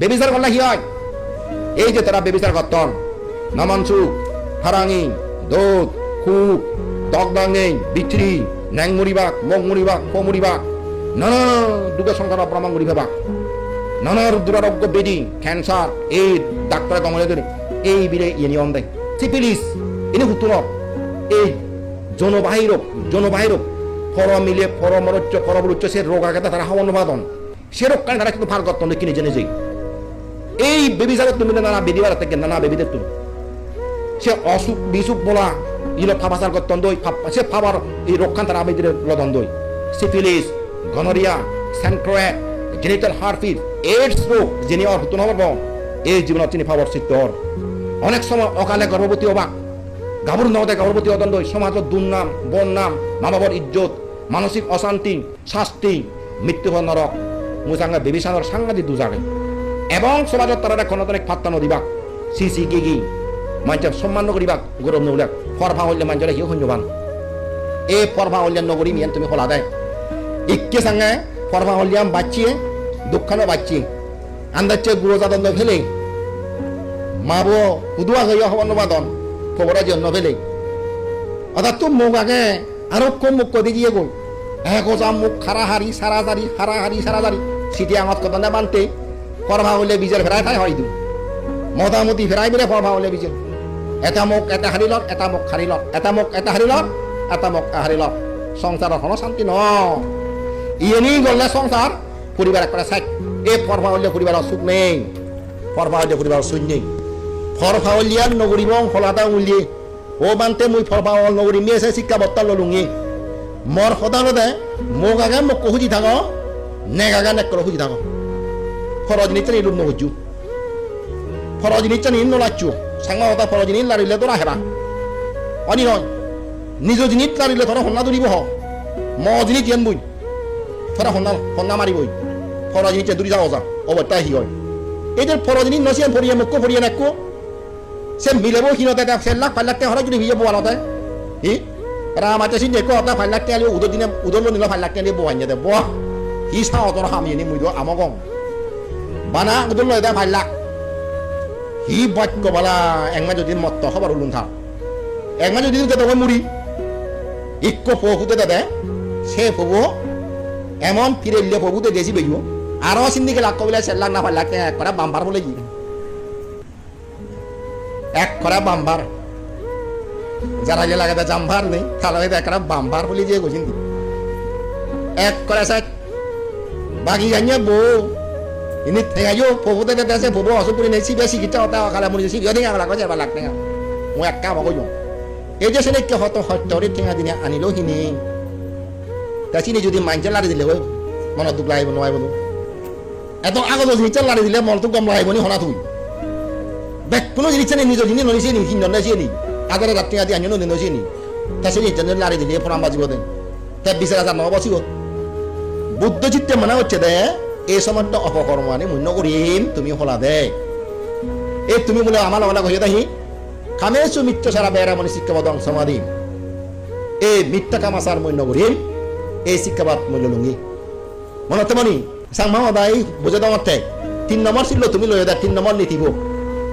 বেবিচার করলে কি হয়? এই যে তারা বেবিচার করতন নামানসুক হারাঙি, দোদ খুব দগদাঙ্গে বিচ্রি ন্যাং মুড়িবাক মগ মুড়িবাক ক মুড়িবাক নানা দুর্গা সংখ্যা মুড়ি ভাবা। নানা দুরারোগ্য বেদি, ক্যান্সার এই ডাক্তার গমলে ধরে এই বিলে ইয়ে নিয়ম দেয়। সিপিলিস ইনি হুতুর এই জনবাহী রোগ জনবাহী রোগ। ফর মিলে ফর মরচ্চ ফর বলুচ্চ সে রোগ আগে তারা হাওয়ান বাদন সে রোগ কারণে তারা কিন্তু ভালো করতেন কিনে জেনে যাই এই বেবি জাগত তুমি নানা বেদিবার থেকে নানা বেবিদের তুমি সে অসুখ বিসুখ বলা, ইলো ফাবাসার করতেন দই সে ফাবার এই রক্ষান তারা আবেদের লদন দই সিফিলিস, গনোরিয়া স্যান্ট্রোয়েট জেনিটাল হার্ফিস, এইডস রোগ যিনি অর হতো নবর এই জীবনত তিনি ফাবর সিদ্ধর অনেক সময় অকালে গর্ভবতী হবা। গাভরু নদে গর্ভবতী অদণ্ড সমাজত দুর্নাম বন্যাম মা বাবার ইজ্জত, মানসিক অশান্তি, শাস্তি, মৃত্যু হওয়া নরক। মুসাঙ্গা বিভীষণর সাংঘাতিক দুজাগে এবং সমাজত তারা ক্ষণতনে ফাত্তানো দিবা সি সি গি গি মানুষ সম্মান করিবা গৌরব নগুলাক ফরফা হইলে মানুষের হিও সৈন্যবান। এই ফরফা হইলে নগরী মিয়ান তুমি হলা দেয়। ইকে সাঙ্গে ফরফা হলিয়াম বাচ্চিয়ে দুঃখানো বাচ্চি আন্দাচ্ছে গুরু জাদন ফেলে মাবো হুদুয়া হইয়া হব নবাদন খবরা জন্য ফেলে অর্থাৎ তো মুখ আগে আরও কম মুখ কদি দিয়ে গই এক মুখ খারা হারি সারা দারি হারা হারি সারা দারি সিটি আমার কথা না বানতে ফরফা হইলে বীজের ফেরাই ঠাই হয় দিও মোটামুটি ফেরাই বিলে ফরফা হইলে বীজের। এটা মুখ এটা হারি লত এটা মুখ হারি লত এটা মুখ এটা হারি লত এটা মুখ হারি লত সংসাৰৰ কোনো শান্তি ন। ইয়েনি গলে সংসার পরিবার একটা সাইড এ ফরফা হইলে পরিবারের সুখ নেই। ফরফা হইলে পরিবারের সুখ নেই। ফরফা হলিয়ার নগরী বং ফলাতা উলিয়ে। ও বানতে মুই ফরফা হল নগরী মেয়েছে শিক্ষা বত্তা ললুঙি। মর সদালতে মোক আগে মোক খুঁজি থাক, নেক আগে নেক খুঁজি থাক। ফরজ নিতে নিলুম নহুজু ফরজ নিতে নিন নলাচ্ছু সাংমা হতা ফরজ নিন লারিলে তোরা হেরা অনি নয় নিজ জিনিস লারিলে তোরা হন্না দৌড়িব হ ম জিনিস যেন বই তোরা হন্না হন্না মারিবই ফরজ নিতে দূরি যাও যা অবত্যাই হি হয় এদের ফরজ নিন নসিয়ান ফরিয়ে মুখ ফরিয়ে নেকো সে মিলেব হিনতে দেখ সে লাখ লাখ টাকা হলে যদি হিয়ে বোয়ালতে হি রামাতে সিন দেখো পাঁচ লাখ টাকা লিয়ে উদর দিনে উদর নিল পাঁচ লাখ টাকা লিয়ে বোয়াই দে বোয়া হি সাও তোর হামিয়ে নি মুইদ আমগং বানা উদর লয় দে পাঁচ লাখ হি বাক্য বালা একমা যদি মত্ত খবর উলুন থা একমা যদি তোকে মুড়ি ইক্কো পহুতে দে সে প্রভু এমন ফিরে লিয়ে প্রভুতে দেশি বেইব আরও সিন্দিকে লাখ কবিলা চার লাখ না টাকা এক করা বাম্পার বলে কি? এক করা বাম্বার যারা যে লাগাতে জাম্বার নেই তাহলে হয়তো একটা বাম্বার বলে যে গেছেন এক করা সাইড বাকি জানিয়ে বউ ini tengayo popo tete tese popo asu puri nesi besi kita ota kala muri si yodi ngala ko jaba lakne mo akka mo yo এই যে সেনে কে হত হত্যরে ঠেঙা দিনে আনিলো হিনি তা চিনি যদি মাইনচে লারি দিলে ওই দুখ লাগাইব নোৱাৰিব নো এত আগত জিনিস লারি দিলে মনটো গম লাগাইব নি হনা তুই দেখ কোনো জিনিস নেই নিজৰ জিনিস ননিছে নি হিন ননিছে নি আগরে রাত্রি আদি আনিও ননিছে নি তা সেই জিনিস দিলে ফরাম বাজিব দেন তা বিশ হাজার নব বসিব বুদ্ধ চিত্তে মনে হচ্ছে দে এই সময়ত অপকর্ম আনি মূন্য কৰিম, তুমি হলা দে। এই তুমি বোলে আমাৰ লগতে কৈছে আহি কামেছো মিত্র সারা বেড়া মানে শিক্ষাবাদ সমাধি এই মিথ্যা কামাচার মূল্য করিম এই শিক্ষাবাদ মূল্য লুঙ্গি মনত মনি সাংমা দাই বুঝে দামতে তিন নম্বর ছিল তুমি লয়ে দা তিন নম্বর নিতিব